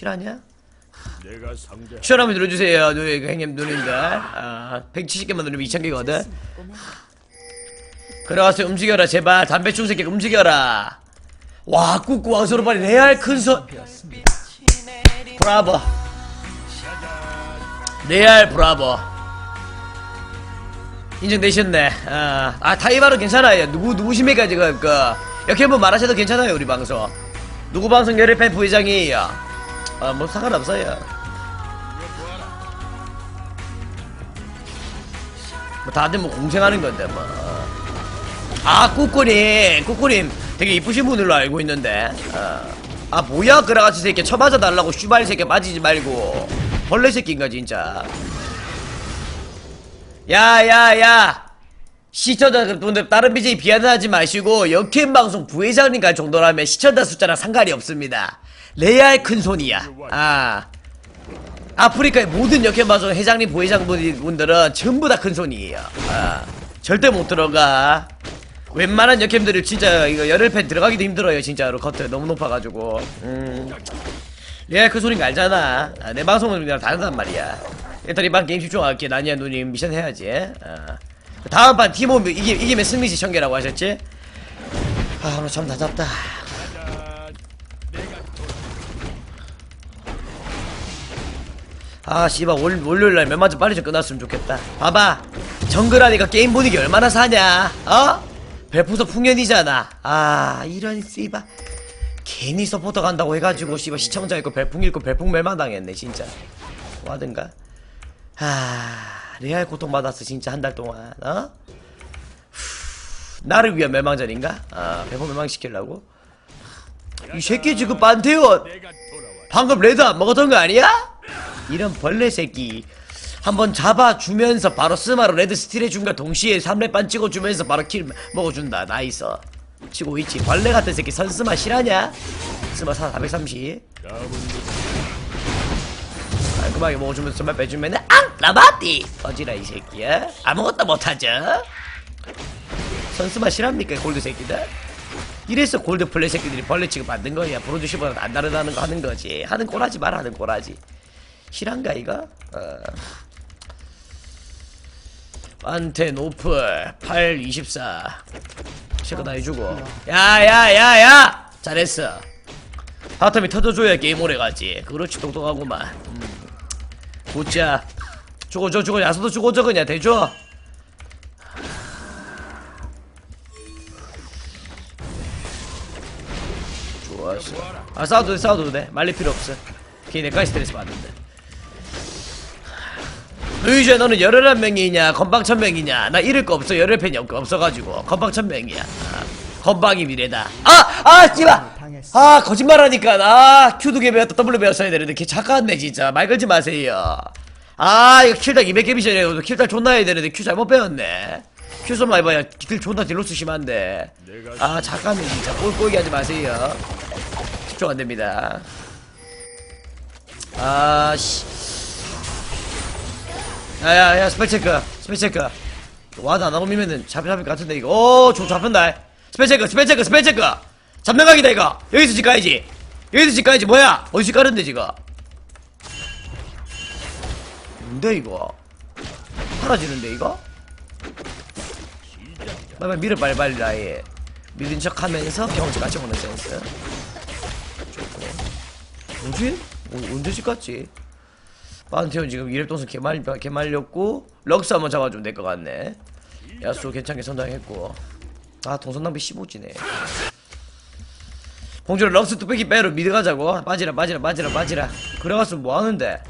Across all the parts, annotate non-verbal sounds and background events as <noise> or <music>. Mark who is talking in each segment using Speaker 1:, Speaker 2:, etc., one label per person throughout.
Speaker 1: 상대
Speaker 2: 추천 한번 눌러주세요. 누 형님 누님들 아 170개만 누르면 2000개거든. 그래가서 움직여라 제발. 담배충 새끼 움직여라. 와 꾹꾹 왕소로발이 레알 큰손 브라보. 레알 브라보. 인정되셨네. 아, 아 타이바로 괜찮아요. 누구 누구십니까 지금 그. 이렇게 한번 말하셔도 괜찮아요 우리 방송. 누구 방송 열혈팬 부회장이에요 아 뭐 상관없어요. 뭐 다들 뭐 공생하는 건데 뭐. 아 꾸꾸님 꾸꾸님. 되게 이쁘신 분으로 알고 있는데. 어. 아 뭐야? 그라가치 새끼 쳐맞아 달라고 슈발 새끼 맞이지 말고. 벌레 새끼인가 진짜. 야야야. 시청자분들 다른 BJ 비하하지 마시고 역캠 방송 부회장님 갈 정도라면 시청자 숫자랑 상관이 없습니다 레알 큰 손이야 아 아프리카의 모든 역행 방송 회장님 부회장분들은 전부 다 큰 손이에요. 아, 절대 못 들어가. 웬만한 역캠들을 진짜 이거 열흘팬 들어가기도 힘들어요 진짜로 커트 너무 높아가지고. 음. 레알 큰 소린 거 알잖아. 아, 내 방송은 그냥 다르단 말이야. 일단 이번 게임 집중할게. 나니야 누님 미션 해야지. 아. 다음 판 팀원 이기, 이기면 승리시 청계라고 하셨지? 아 오늘 잠다 잤다. 아 씨발 월, 월요일날 멤버즈 빨리 좀 끝났으면 좋겠다 봐봐 정글하니까 게임 분위기 얼마나 사냐 어? 별풍선 풍년이잖아 아 이런 씨발 괜히 서포터 간다고 해가지고 씨발 시청자 있고 별풍 읽고 별풍 멸망 당했네 진짜 와든가 아 레알 고통받았어 진짜 한 달 동안 어? 후, 나를 위한 멸망전인가? 아 별풍 멸망시키려고? 이 새끼 지금 반태원 방금 레드 안 먹었던 거 아니야? 이런 벌레 새끼 한번 잡아주면서 바로 스마로 레드 스틸 해준과 동시에 3렙 반 찍어주면서 바로 킬 먹어준다 나이스 치고 있지 벌레 같은 새끼 선스마 실하냐? 스마 430
Speaker 1: 남은
Speaker 2: 깔끔하게 먹어주면서 정말 빼주면은 앙! 라바띠! 어지라 이 새끼야 아무것도 못하죠? 선스마 실합니까 골드 새끼들? 이래서 골드 플레이 새끼들이 벌레 취급 받는 거야 브로드시보다 안 다르다는 거 하는 거지 하는 꼬라지 말 하는 꼬라지 실한가 이거? 어. 안테 노플 824 체크 다 해주고. 야야야야! 잘했어. 바텀이 터져줘야 게임 오래 가지. 그렇지 똑똑하구만. 음. 굿자. 죽어 줘 죽어. 야수도 죽어 줘 그냥. 대줘. 좋았어. 아 싸워도 돼 싸워도 돼. 말릴 필요 없어. 괜히 내까지 스트레스 받는데 루이즈 너는 열혈한 명이냐 건방 천 명이냐? 나 잃을 거 없어. 열혈 팬이 없, 없어가지고. 건방 천 명이야. 아, 건방이 미래다. 아아 씨발! 아 거짓말하니까. 아 Q도 개 배웠다 W 배웠어야 되는데. 걔 착각네 진짜. 말 걸지 마세요. 아 이거 킬당 200개 미션이라고 킬당 존나 해야 되는데 Q 잘못 배웠네. Q 좀 해봐야 딜 존나 딜로스 심한데. 아 잠깐만 진짜. 꼴꼴기 하지 마세요. 집중 안됩니다. 아씨 야야야 스펠 체크 스펠 체크. 와드 안 하고 미면은 잡 잡힐 것 같은데 이거. 오저 잡힌다. 스펠 체크 스펠 체크 스펠 체크. 잡는 각이다 이거. 여기서 집 가야지. 여기서 집 가야지. 뭐야? 어디서 집 가는데 지금? 뭔데 이거? 사라지는데 이거? 빨리 밀어 빨리 빨리 아예. 밀린 척 하면서 경험치 같이 오는 센스. 좋고. 뭐지? 어, 언제 집 갔지? 판테온 지금 이랩 동선 개말 개말렸고 럭스 한번 잡아주면 될 것 같네. 야수 괜찮게 선정했고 아 동선 낭비 15지네. 봉주를 럭스 뚝배기 빼로 미드 가자고 빠지라 빠지라 빠지라 빠지라. 그라가스 뭐 하는데?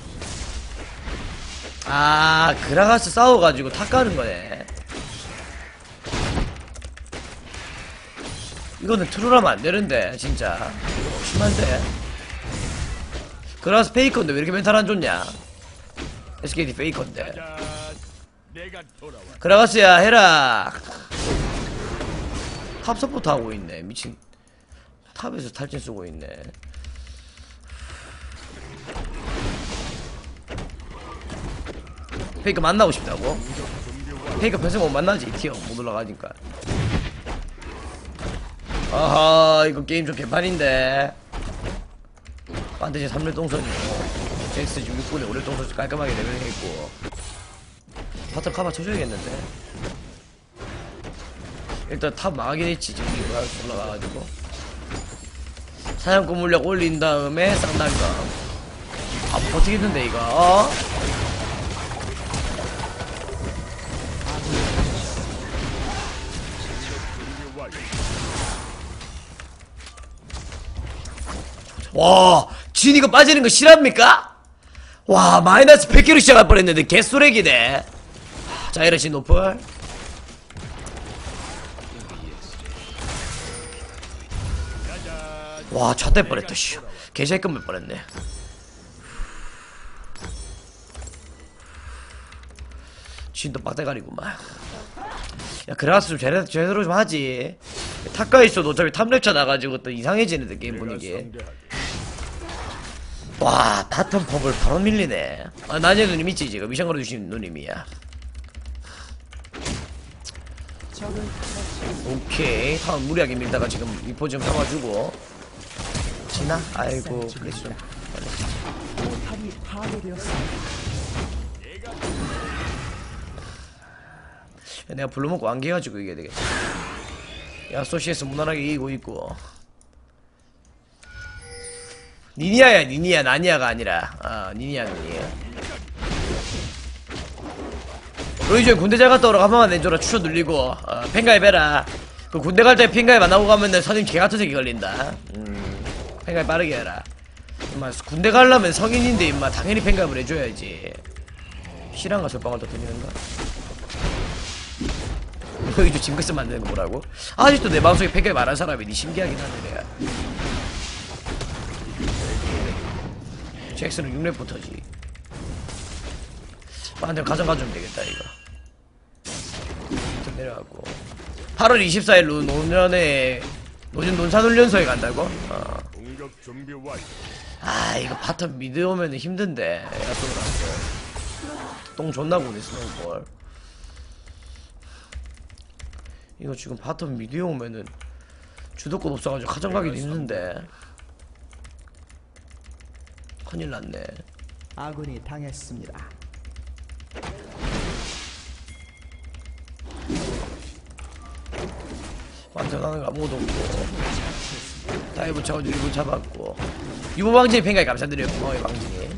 Speaker 2: 아 그라가스 싸워가지고 탁 가는 거네. 이거는 트롤하면 안 되는데 진짜 심한데. 그라가스 페이커인데 왜 이렇게 멘탈 안 좋냐? SKT 페이커인데. 그라가스야 해라. 탑 서포트 하고 있네. 미친. 탑에서 탈진 쓰고 있네. 페이커 만나고 싶다고? 페이커 평생 못 만나지 티어. 못 올라가니까. 아하 이거 게임 좀 개판인데. 반드시 3렙 동선이고 잭스 지금 6분에 5렙 동선 깔끔하게 레벨링했고 바텀 카바 쳐줘야겠는데 일단 탑 망하긴 했지 지금 이거 올라가가지고 사냥꾼 물약 올린 다음에 쌍날감 아 버티겠는데 이거 어? 와, 진 이거 빠지는 거 실합니까? 와, 마이너스 100kg 시작할 뻔했는데 개쏘레기네. 자, 이러시 노플. 와, 잣될 뻔했다, 씨. 개새끼 몇 뻔했네. 진도 빡대가리구만. 야, 그라스 좀 제대로, 제대로 좀 하지. 탑가 있어도 어차피 탑랩차 나가지고 또 이상해지는데, 게임 분위기. 와 바텀 펍을 바로 밀리네. 아 나의 누님 있지 지금? 미션 걸어주신 누님이야. 오케이. 다음 무리하게 밀다가 지금 미포 좀 잡아주고. 지나? 아이고. 야, 내가 불러먹고 안개가지고 이겨야 되겠다. 야 소시에스 무난하게 이기고 있고 니니아야 니니아. 나니아가 아니라. 아 니니아 니니아. 로이즈 군대 잘 갔다 오라고 한 번만 내줘라. 추천 눌리고. 어, 팬가입 해라. 그 군대 갈 때 팬가입 안 하고 가면 선임 개같은 새끼 걸린다. 음 팬가입 빠르게 해라. 임마 군대 가려면 성인인데 임마 당연히 팬가입을 해줘야지. 실한가 절방을 더 들리는가? 여기도 징크스 만드는 거 뭐라고? 아직도 내 마음속에 팬가입 안한 사람이 니 신기하긴 하네 내가 잭슨은 6렙부터지. 완전 가져가주면 되겠다 이거. 좀 내려가고. 8월 24일 노, 노년에 노준 논산훈련소에 간다고? 어. 아 이거 바텀 미드 오면 힘든데. 똥 존나 보네 스노우볼 이거 지금 바텀 미드에 오면은 주도권 없어가지고 가정 가기도 힘든데 큰일 났네.
Speaker 3: 아군이 당했습니다.
Speaker 2: 완전하는 거 아무것도 없고. 다이브 쳐가지고 일부 잡았고. 유보방진이 팬가에 감사드려요. 고마워요 방진이.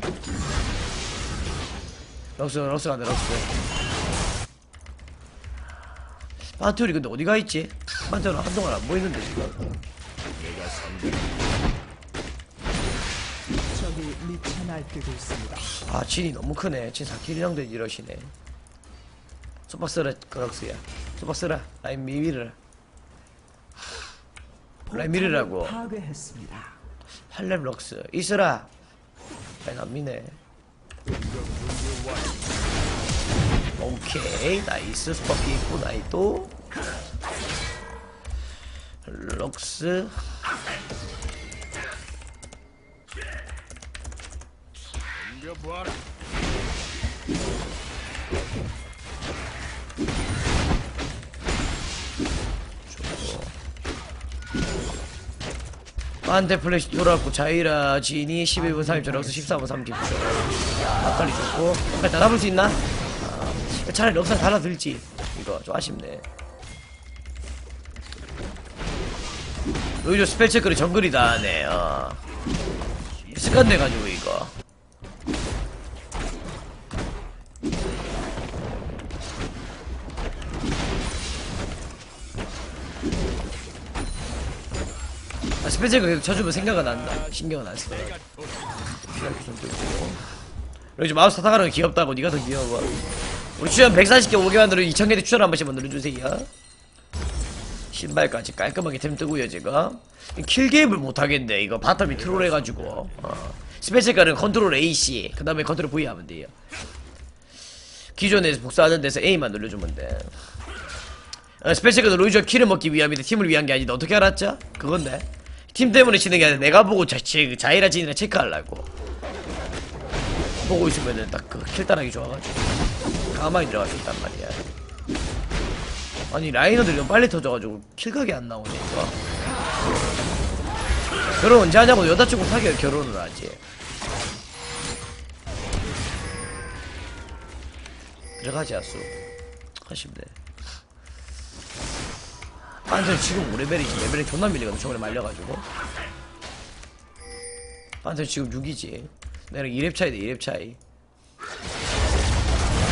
Speaker 2: 럭스 럭스 간다 럭스. 파티올이 근데 어디가 있지? 파티올은 한동안 안 보이는데 지금
Speaker 3: 미쳐 날뛰고 있습니다.
Speaker 2: 아 진이 너무 크네. 진 4킬이랑 돼 이러시네. 소박 쓰라 그 럭스야. 소박 쓰라. 라인 미미를. 라인 미르라고.
Speaker 3: 포탑을 파괴했습니다.
Speaker 2: 할렘 럭스. 이슬아 라인 안 미네. 오케이. 나이스. 스퍼피 있고 나이도 럭스
Speaker 1: 덤벼 보아라.
Speaker 2: 안테 플래시 돌아왔고 자이라 진이 11분 30초 럭스 14분 30초 막걸리 좋고 다 잡을 수 있나? 아, 차라리 럭스 달라들지 이거 좀 아쉽네 오히려 스펠 체크를 정글이다 하네 어. 습관돼가지고 이거 체크 계속 쳐주면 생각은 난다 신경은 안 뜯고 여기 마우스 타가는 귀엽다고. 니가 더 귀여워. 우리 추천 140개 5개만 누르 2000개 추천 한 번씩만 눌러주세요. 신발까지 깔끔하게 템 뜨고요 지금. 킬게임을 못하겠네. 이거 바텀이 트롤 해가지고. 어. 스페셜가는 컨트롤 AC 그 다음에 컨트롤 V 하면 돼요. 기존에 복사하는 데서 A만 눌러주면 돼. 어, 스페셜가는 로이저 킬을 먹기 위함인데 팀을 위한 게 아닌데 어떻게 알았죠? 그건데 팀 때문에 치는 게 아니라 내가 보고 자, 제, 자이라 진이라 체크하려고. 보고 있으면은 딱그킬 따라기 좋아가지고. 가만히 들어갈 수 있단 말이야. 아니 라이너들이 너무 빨리 터져가지고 킬각이 안 이거 결혼 언제 하냐고 여자친구 사귀어 결혼을 하지. 들어가지 아수 아쉽네 반전 지금 5레벨이지 레벨이 존나 밀리거든 저번에 말려가지고. 반전 지금 6이지. 내랑 2렙 차이다 2렙 차이.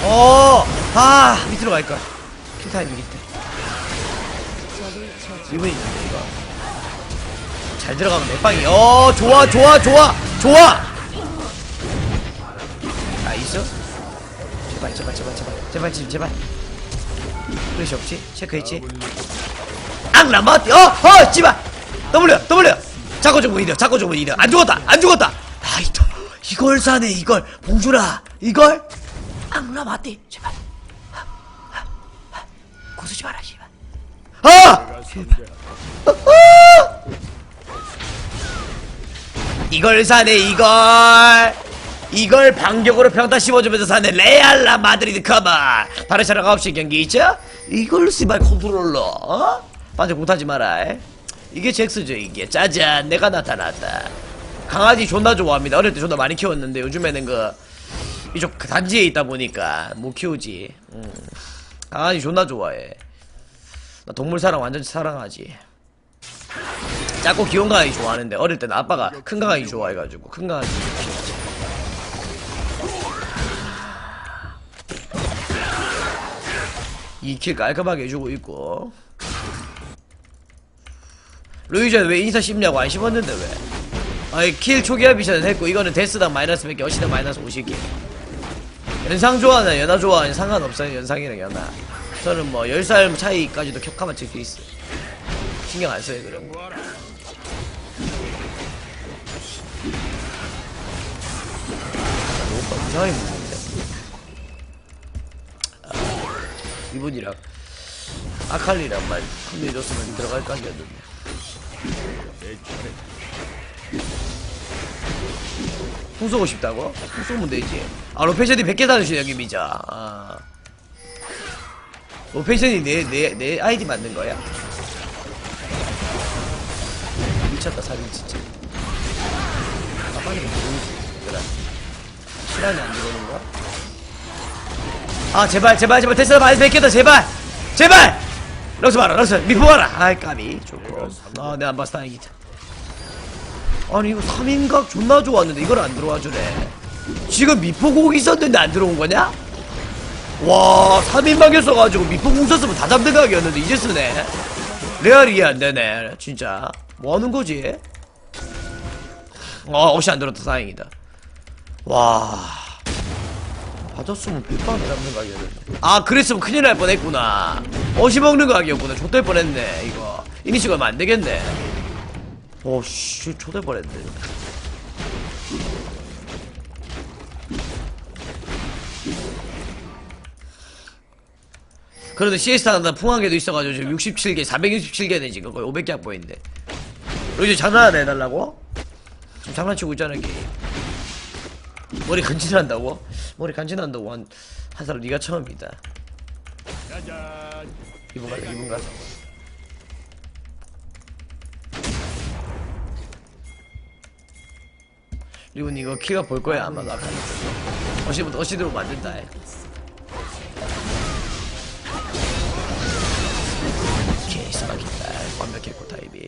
Speaker 2: 어! 아! 밑으로 갈걸 킬타임 이기 때. 이분이 이거. 잘 들어가면 내빵이 어 좋아 좋아 좋아 좋아! 나이스 제발 제발 제발 제발. 제발 지금 제발. 그릇이 없지? 체크했지? 앙라마띠 어어 씨발. W W. 자꾸 죽으면 이려 자꾸 죽으면 이려 안 죽었다 안 죽었다. 아이 또 이걸 사네 이걸. 봉주라 이걸? 제발 아, 아, 아. 고수지 마라 씨발. 아!
Speaker 1: 내가 상대하라.
Speaker 2: 이걸 사네 이걸. 이걸 반격으로 평타 씹어주면서 사네 레알라 마드리드 커버 바르샤랑 9시 경기 있죠? 이걸 씨발 컨트롤러 어? 반격 못하지 마라 에? 이게 잭스죠 이게. 짜잔 내가 나타났다. 강아지 존나 좋아합니다. 어릴 때 존나 많이 키웠는데 요즘에는 그 이쪽 그 단지에 있다 보니까 못 키우지. 음. 강아지 존나 좋아해. 나 동물 사랑 완전 사랑하지. 작고 귀여운 강아지 좋아하는데 어릴 때는 아빠가 큰 강아지 좋아해가지고 큰 강아지 키웠지. 이킬 깔끔하게 해주고 있고 루이전 왜 인사 씹냐고 안 씹었는데 왜? 아이 킬 초기화 미션은 했고 이거는 데스당 마이너스 100개 어시당 마이너스 50개. 연상 좋아하나 연하 좋아하나 상관없어요 연상이랑 연하. 저는 뭐 10살 차이까지도 격하면 칠수 있어 신경 안 써요 그런 거. 오빠 이상하게 무서운데 아, 이분이랑 아칼리랑 말 혼내줬으면 들어갈 각이었는데. 풍 쏘고 싶다고? 풍 쏘면 되지 아 로페이션이 100개 사주시 여기 미자 아. 로페이션이 내, 내, 내 아이디 만든 거야? 미쳤다 사진 진짜 아 빨리 들어오지 얘들아 시간이 안 들어오는 거야? 아 제발 제발 제발 테슬라 마이너스 100개다 제발 제발 럭스 봐라 럭스. 미포 봐라. 아이 까비. 좋고. 아 내가 안 봤어. 다행이다. 아니 이거 3인각 존나 좋았는데 이걸 안 들어와 주네. 지금 미포곡 있었는데 안 들어온 거냐? 와 3인방에 써가지고 미포공 썼으면 다 잡는 각이었는데 이제 쓰네. 레알이 이해 안 되네 진짜. 뭐 하는 거지? 어 옷이 안 들었다. 다행이다. 와 받았으면 백방 잡는 각이었는데 아 그랬으면 큰일 날 뻔했구나. 옷이 먹는 각이었구나 좆될 뻔했네 이거. 이니시가 얼마 안 되겠네. 오씨 좆될 뻔했네 그래도 시에스타는 풍한개도 있어가지고 지금 67개, 467개네 지금. 거의 500개 확보했는데 이제 장난 안 해달라고? 지금 장난치고 있잖아 게임 머리 간지난다고? 머리 간지난다고 한, 한 사람 네가 처음이다. 이분 가자 이분 가자 이분 이거 키가 볼 거야 아마 나 어시부터 어시대로 만든다 해. 오케이 스마키다 완벽했고 타입이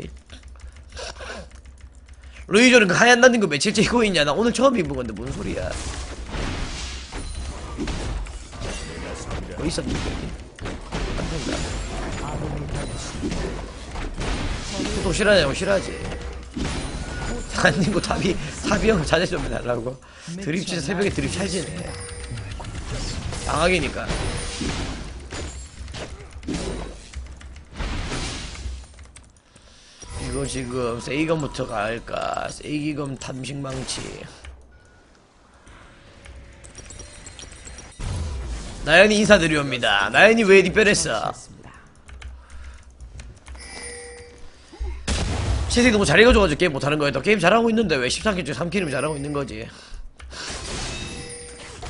Speaker 2: 루이조는 그 하얀 나는 거 며칠째 입고 있냐? 나 오늘 처음 입은 건데 뭔 소리야? 뭐 있었는데 여기 안 된다
Speaker 3: 아군이 당했습니다.
Speaker 2: 또 싫어하냐고 싫어하지. 아니고 답이 답이 형 자제 좀 해달라고. 드립 진짜 새벽에 드립 찰지네 방학이니까 지금 세이검부터 갈까 세이기검 탐식망치 나연이 인사드리옵니다 나연이 왜
Speaker 3: 습니다
Speaker 2: 채색이 너무 잘해가지고 게임 못하는 거야. 너 게임 잘하고 있는데 왜 13킬 중 3킬이면 잘하고 있는 거지.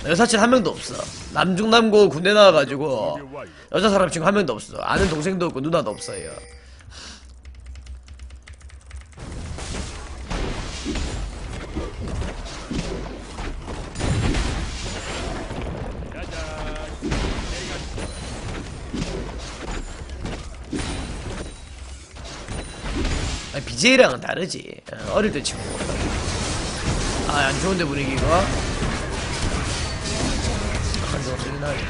Speaker 2: 여사친 한 명도 없어. 남중남고 군대 나와가지고. 여자 사람 지금 한 명도 없어. 아는 동생도 없고 누나도 없어요. BJ랑은 다르지. 어, 어릴 때 친구보다. 아, 안 좋은데 분위기가. 한점 쓰긴 하지.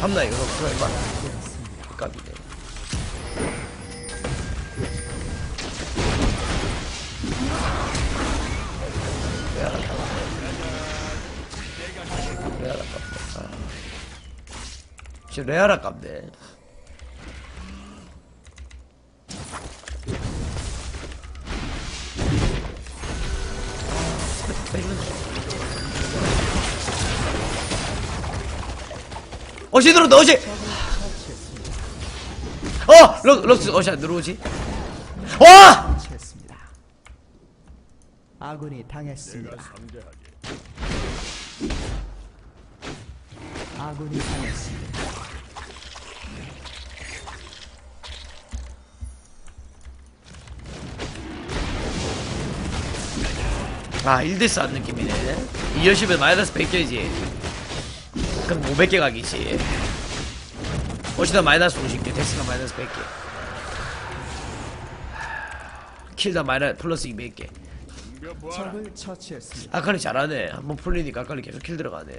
Speaker 2: 참나, 이거 너무 얼마 깝이네. 레알 아깝다. 레알 아깝다. 아. 진짜 레알 아깝네. 어시 들어온다 어시 어 럭, 럭스 어시 안 들어오지 와
Speaker 3: 처치했습니다. 아군이 당했습니다. 아군이 당했습니다.
Speaker 2: 아 1대4 한 느낌이네. 2열심에 마이너스 100개지. 그럼 500개 각이지. 어시다 마이너스 50개 덱스가 마이너스 100개. 킬다 마이너스 플러스 200개.
Speaker 1: 덤벼보아라.
Speaker 3: 적을 처치했습니다.
Speaker 2: 아칼리 잘하네. 한번 풀리니까 아칼리 계속 킬 들어가네.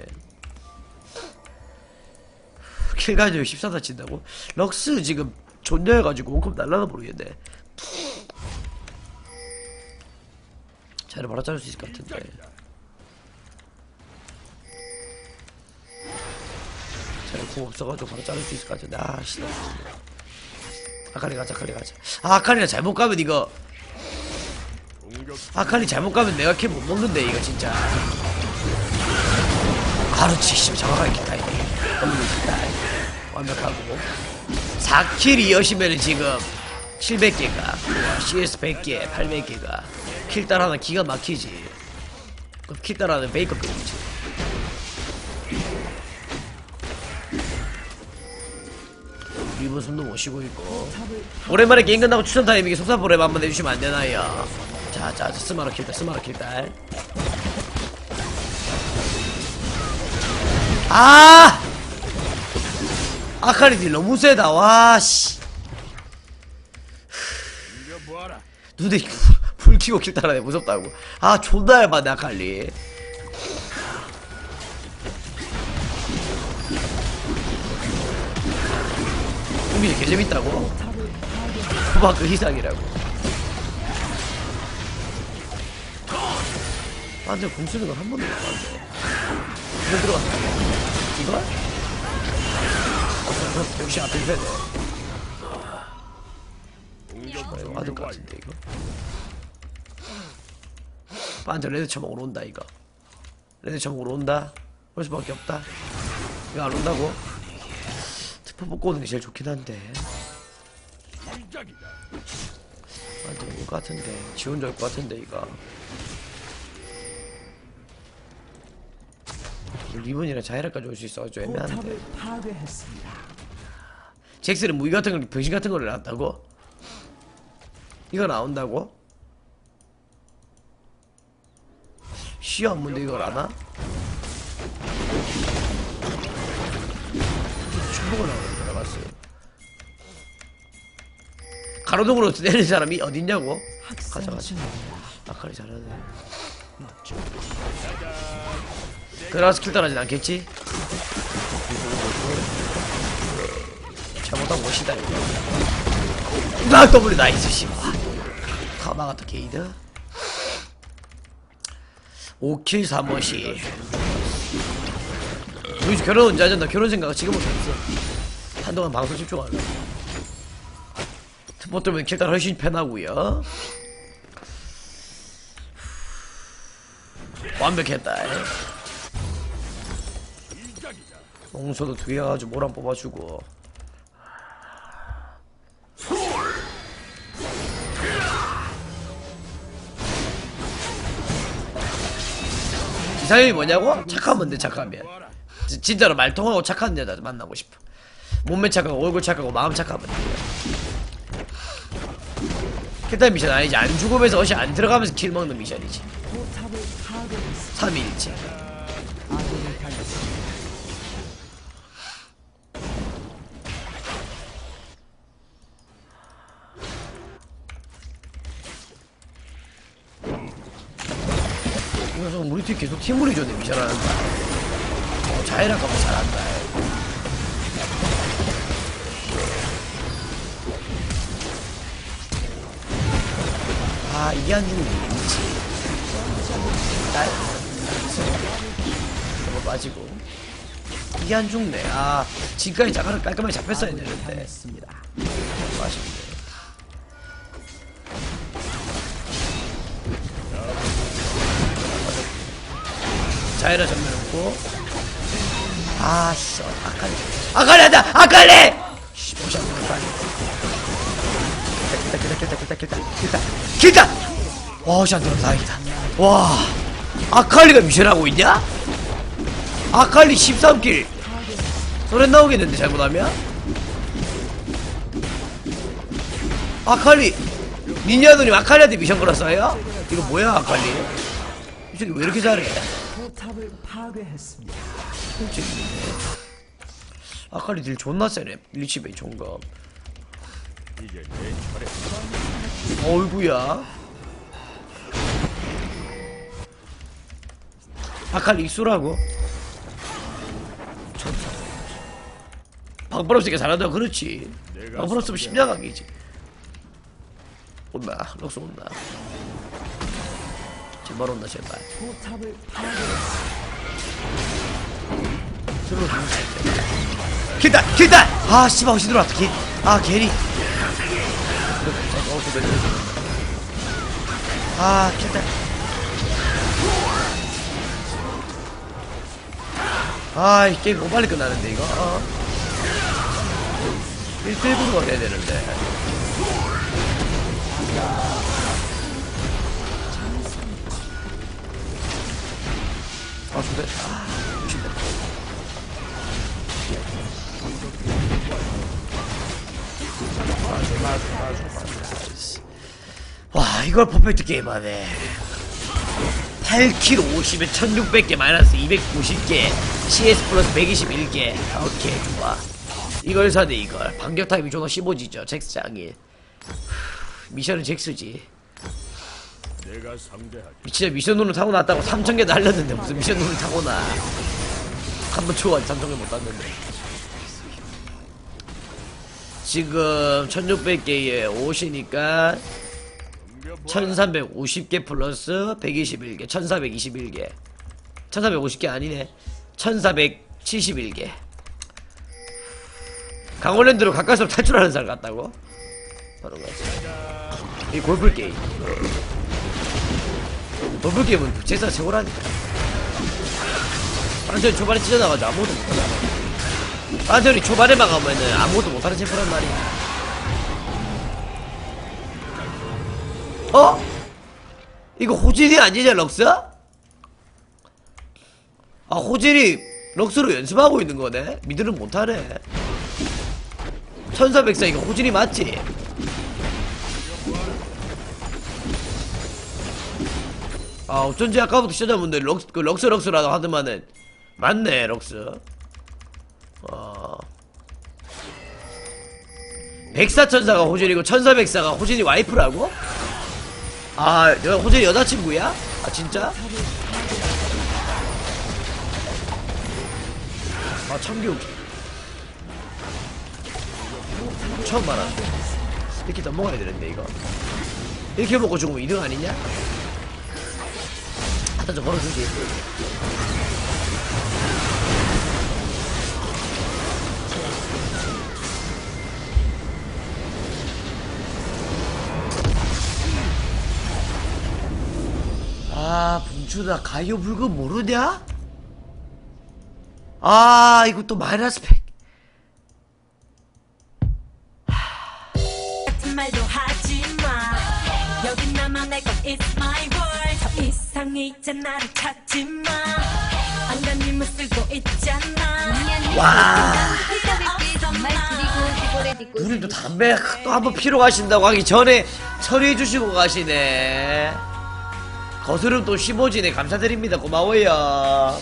Speaker 2: 킬 가지고 14다 친다고? 럭스 지금 존여해가지고 원컵 날라나 모르겠네 자를 바로 자를 수 있을 것 같은데. 자를 공 없어가지고 바로 자를 수 있을 것 같은데. 아씨. 아칼리 가자 아칼리 가자. 아 아칼리가 잘못 가면 이거. 아칼리 잘못 가면 내가 킬 못 먹는데 이거 진짜. 가르치 씨 정확하게 너무 킬타임 완벽하고. 4킬 이어시면은 지금 700개가 CS 100개 800개가 킬달 하나 기가 막히지 그럼 킬달 하나 베이커급이지 리본 손도 못 쉬고 있고 오랜만에 게임 끝나고 추천 타이밍에 속사보랩 한번 해주시면 안 되나요? 자, 자, 자, 스마라 킬달, 스마라 킬달. 아! 아카리딜 너무 세다, 와, 씨. 눈에 <laughs> 불 켜고 킬달하네, 무섭다고. 아, 존나 얇아네, 아칼리. 꿈이 개재밌다고? 후방 그 이상이라고. 완전 공 쓰는 건한 번도 못 봤는데. 이거 들어갔다. 어, 역시 앞에 패네. 와둘 것. 같은데, 이거. 반전 레드 처먹으러 온다, 이거. 레드 처먹으러 온다. 올 수밖에 없다. 이거 안 온다고? 특포 뽑고 오는 게 제일 좋긴 한데. 완전 올것 같은데. 지 혼자 올것 같은데, 이거. 리본이랑 자이라까지 올 수 있어가지고 애매한데. 잭스는 무기 같은 걸, 병신 같은 거를 놨다고? 이거 나온다고? 시야 없는데 이걸 안 와? 충분을 나오는 줄 알았어요. 가로등으로 내는 사람이 어딨냐고? 가자, 가자. 아카리 잘하네. 그라 스 킬 따라진 않겠지? 잘못한 것이다 이거. 나 더블 나이스 씨발. 가마가타 게이드. 5킬 3원시. 요즘 결혼 언제 하잖아. 결혼 생각 지금 못했어. 한동안 방송 집중하려. 특보 때문에 킬달 훨씬 편하고요. 완벽했다.
Speaker 1: 시작이다.
Speaker 2: 몽소도 두 개 가지고 모랑 뽑아주고. 이상형이 뭐냐고? 돼 착하면
Speaker 1: 보아라.
Speaker 2: 지- 진짜로 말 통하고 착한 여자 만나고 싶어 몸매 착하고 얼굴 착하고 마음 착하면 돼 그딴 미션 아니지 안 죽으면서 어시 안 들어가면서 킬 먹는 미션이지
Speaker 3: 포탑을 파괴했습니다.
Speaker 2: 3일째 팀 계속 팀으로 좋네 미션 하는 거 어, 자이랑 가면 잘한다. 아 이게 안 죽는 게 있지 딸. 저거 빠지고. 이게 안 죽네. 아 지금까지 자가를 깔끔하게 잡혔어야 되는데 자이라 전면 없고. 아씨 아칼리. 아칼리 한다! 아칼리! 씨 보자 빨리. 길다 길다 길다 길다 길다 길다. 길다! 와씨 안 들어 다행이다. 와. 아칼리가 미션하고 있냐? 아칼리 13킬. 소렌 나오겠는데 잘못하면? 아칼리 닌자누님 아칼리한테 미션 걸었어요? 이거 뭐야 아칼리? 미션이 왜 이렇게 잘해
Speaker 3: 포탑을 파괴했습니다.
Speaker 2: 아칼리 딜 존나 세네. 리치베이
Speaker 1: 차례.
Speaker 2: 어이구야. 아칼리 익수라고? 좋다 방법 없으니까 잘한다. 그렇지. 방법 없으면 심장하기지. 온다. 럭스 온다 제발 온다 제발. 길다 길다! 아 씨발 어시 들어왔다 길 아 게리 아 길다. 아이 게임 너무 빨리 끝나는데 이거. 어. 1대1구도가 돼야 되는데 아 좋대 아 미친다 와 이걸 퍼펙트 게임하네. 8킬 50에 1600개 마이너스 290개 CS 플러스 121개. 오케이 좋아. 이걸 사네 이걸. 반격 타임이 존나 15지죠 잭스 장일 미션은 잭스지. 진짜 미션 눈을 타고 났다고 3000개 날렸는데 무슨 미션 눈을 타고 나. 한번 추워 3000개 못 땄는데. 지금 1600개에 5시니까 1350개 플러스 121개 1421개. 1450개 아니네. 1471개. 강원랜드로 가까이서 탈출하는 사람 같다고? 바로 가지 이 골프 게임 골프 게임은 제사 최고라니까 완전 초반에 찢어나가지고 아무것도 못하잖아 완전히 초반에만 가면은 아무것도 못하는 챔프란 말이야 어? 이거 호진이 아니냐 럭스? 아 호진이 럭스로 연습하고 있는 거네? 미드는 못하네 천사백사 이거 호진이 맞지? 아 어쩐지 아까부터 시청자분들 럭스, 그 럭스 럭스라고 하더만은 맞네 럭스 어 백사천사가 호진이고 천사백사가 호진이 와이프라고? 아 여, 호진이 여자친구야? 아 진짜? 아 참교육 처음 알았네 이렇게 넘어가야 되는데 이거 이렇게 먹고 죽으면 2등 아니냐? 갖다 좀 걸어주지 아 bun주다 가요 불금 모르냐? 아 이것도 마이너스 100
Speaker 4: 이상 이제 나를 찾지 마. 안간 힘을 쓰고 있잖아.
Speaker 2: 와. 누님도 담배 또 한 번 피러 가신다고 하기 전에 처리해 주시고 가시네. 거스름 또 15진에 감사드립니다. 고마워요.